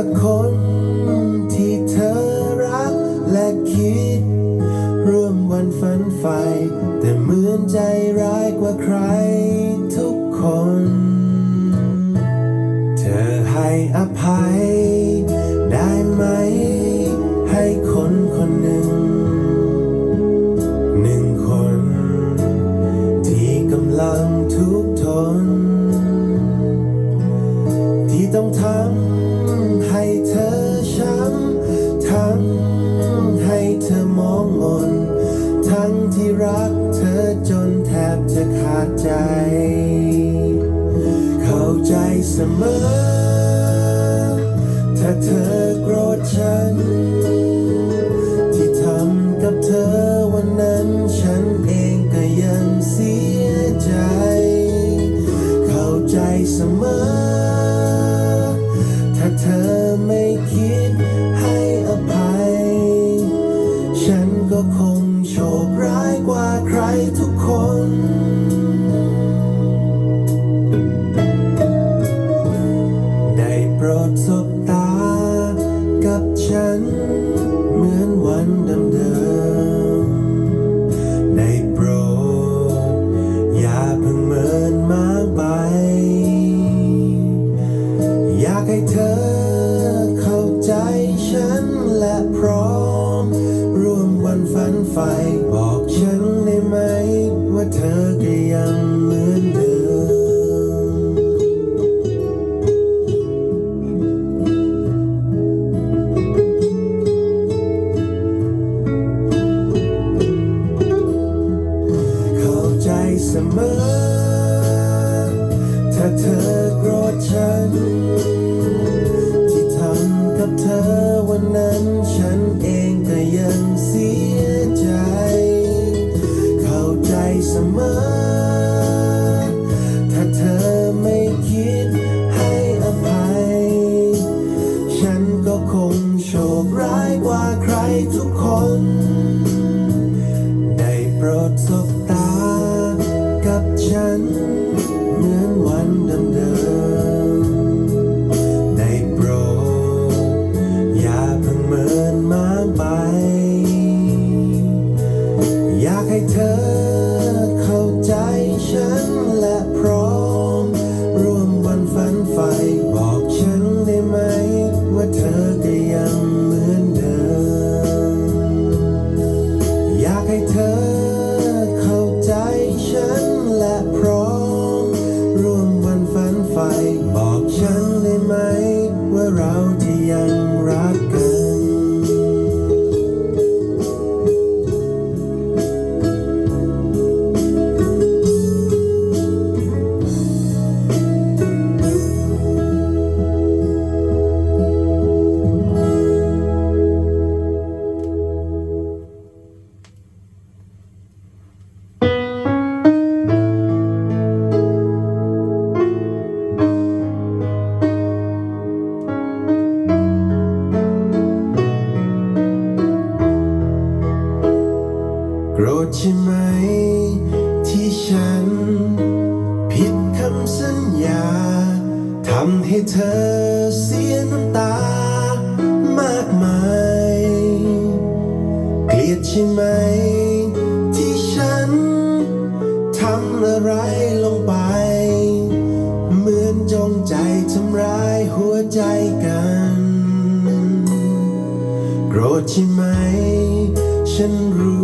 สักคนที่เธอรักและคิด ร่วมวันฝันใฝ่แต่เหมือนใจร้ายกว่าใครทุกคน ฉัน เหมือนวันเดิมๆได้โปรดอย่าเพิ่งเมินมากไป อยากให้เธอเข้าใจฉันและพร้อม ร่วมวันฝันใฝ่ วันนั้นฉันเองก็ยังเสียใจ เข้าใจเสมอ ถ้าเธอไม่คิดให้อภัย ฉันก็คงโชคร้ายกว่าใครทุกคน ได้โปรดสบ อ ธใช่ไหม ที่ฉัน ผิดคำสัญญาทำให้เธอเสียน้ำตามากมาย เกลียดใช่ไหม ที่ฉันทำอะไรลงไป เหมือนจงใจทำร้ายหัวใจกันโกรธใช่ไหม ฉันรู้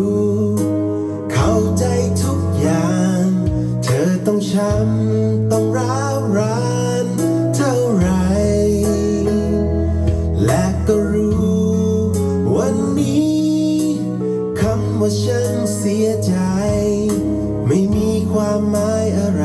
ช้ำต้องร้าวรานเท่าไร และก็รู้ วันนี้คำว่าฉันเสียใจ ไม่มีความหมายอะไร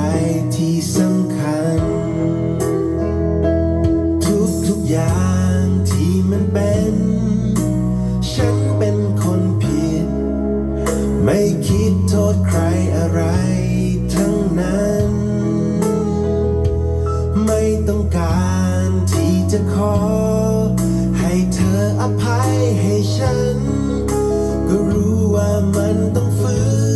ออภัยให้ฉัน ก็รู้ว่ามันต้องฝืน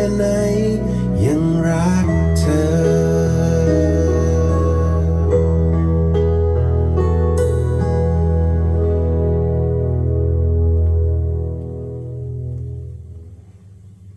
ค่ไหน